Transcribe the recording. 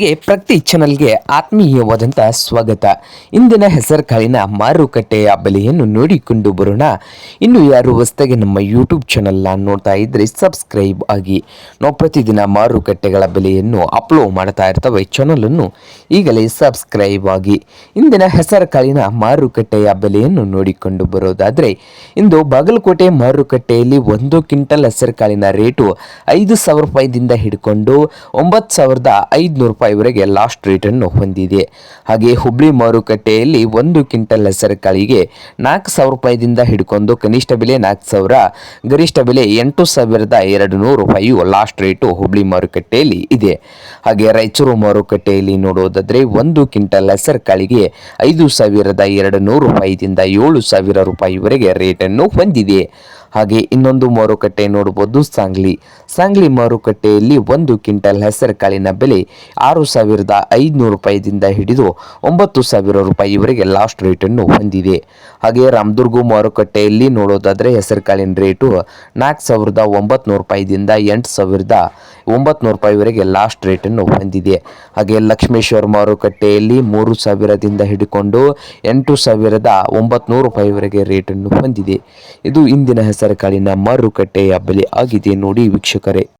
ಗೆ ಪ್ರತಿ ಚಾನಲ್ಗೆ ಆತ್ಮೀಯವಾದಂಥ ಸ್ವಾಗತ. ಇಂದಿನ ಹೆಸರುಕಾಳಿನ ಮಾರುಕಟ್ಟೆಯ ಬೆಲೆಯನ್ನು ನೋಡಿಕೊಂಡು ಬರೋಣ. ಇನ್ನು ಯಾರು ಹೊಸದಾಗಿ ನಮ್ಮ ಯೂಟ್ಯೂಬ್ ಚಾನಲ್ನ ನೋಡ್ತಾ ಇದ್ರೆ ಸಬ್ಸ್ಕ್ರೈಬ್ ಆಗಿ. ನಾವು ಪ್ರತಿದಿನ ಮಾರುಕಟ್ಟೆಗಳ ಬೆಲೆಯನ್ನು ಅಪ್ಲೋಡ್ ಮಾಡ್ತಾ ಇರ್ತವೆ ಚಾನಲನ್ನು ಈಗಲೇ ಸಬ್ಸ್ಕ್ರೈಬ್ ಆಗಿ. ಇಂದಿನ ಹೆಸರುಕಾಳಿನ ಮಾರುಕಟ್ಟೆಯ ಬೆಲೆಯನ್ನು ನೋಡಿಕೊಂಡು ಬರೋದಾದರೆ, ಇಂದು ಬಾಗಲಕೋಟೆ ಮಾರುಕಟ್ಟೆಯಲ್ಲಿ ಒಂದು ಕ್ವಿಂಟಲ್ ಹೆಸರುಕಾಳಿನ ರೇಟು ಐದು ಸಾವಿರ ರೂಪಾಯಿದಿಂದ ಹಿಡ್ಕೊಂಡು ಒಂಬತ್ತು ಸಾವಿರದ ಐದುನೂರು ರೂಪಾಯಿವರೆಗೆ ಲಾಸ್ಟ್ ರೇಟನ್ನು ಹೊಂದಿದೆ. ಹಾಗೆ ಹುಬ್ಳಿ ಮಾರುಕಟ್ಟೆಯಲ್ಲಿ ಒಂದು ಕ್ವಿಂಟಲ್ ಹೆಸರುಕಾಳಿಗೆ ನಾಲ್ಕು ಸಾವಿರ ರೂಪಾಯಿದಿಂದ ಹಿಡ್ಕೊಂಡು ಕನಿಷ್ಠ ಬೆಲೆ ನಾಲ್ಕು ಸಾವಿರ, ಗರಿಷ್ಠ ಬೆಲೆ ಎಂಟು ಸಾವಿರದ ಎರಡು ನೂರು ರೂಪಾಯಿಯು ಲಾಸ್ಟ್ ರೇಟು ಹುಬ್ಳಿ ಮಾರುಕಟ್ಟೆಯಲ್ಲಿ ಇದೆ. ಹಾಗೆ ರಾಯಚೂರು ಮಾರುಕಟ್ಟೆಯಲ್ಲಿ ನೋಡೋದಾದ್ರೆ ಒಂದು ಕ್ವಿಂಟಲ್ ಹೆಸರುಕಾಳಿಗೆ ಐದು ಸಾವಿರದ ಎರಡು ನೂರು ರೂಪಾಯಿದಿಂದ ಏಳು ಸಾವಿರ ರೂಪಾಯಿವರೆಗೆ ರೇಟನ್ನು ಹೊಂದಿದೆ. ಹಾಗೆ ಇನ್ನೊಂದು ಮಾರುಕಟ್ಟೆ ನೋಡಬಹುದು, ಸಾಂಗ್ಲಿ. ಸಾಂಗ್ಲಿ ಮಾರುಕಟ್ಟೆಯಲ್ಲಿ ಒಂದು ಕ್ವಿಂಟಲ್ ಹೆಸರು ಕಾಳಿನ ಬೆಲೆ ಆರು ಸಾವಿರದ ಐದುನೂರು ರೂಪಾಯಿದಿಂದ ಹಿಡಿದು ಒಂಬತ್ತು ಸಾವಿರ ರೂಪಾಯಿವರೆಗೆ ಲಾಸ್ಟ್ ರೇಟನ್ನು ಹೊಂದಿದೆ. ಹಾಗೆ ರಾಮದುರ್ಗ ಮಾರುಕಟ್ಟೆಯಲ್ಲಿ ನೋಡೋದಾದರೆ ಹೆಸರು ಕಾಳಿನ ರೇಟು ನಾಲ್ಕು ಸಾವಿರದ ಒಂಬತ್ತು ರೂಪಾಯಿದಿಂದ ಎಂಟು ಸಾವಿರದ ಒಂಬತ್ತು ರೂಪಾಯಿವರೆಗೆ ಲಾಸ್ಟ್ ರೇಟನ್ನು ಹೊಂದಿದೆ. ಹಾಗೆ ಲಕ್ಷ್ಮೇಶ್ವರ ಮಾರುಕಟ್ಟೆಯಲ್ಲಿ ಮೂರು ಸಾವಿರದಿಂದ ಹಿಡಿಕೊಂಡು ಎಂಟು ಸಾವಿರದ ಒಂಬತ್ತು ರೂಪಾಯಿವರೆಗೆ ರೇಟನ್ನು ಹೊಂದಿದೆ. ಇದು ಇಂದಿನ ಹೆಸರು ಕಾಳಿನ ಮಾರುಕಟ್ಟೆಯ ಬೆಲೆ ಆಗಿದೆ ನೋಡಿ ವೀಕ್ಷಕರೇ.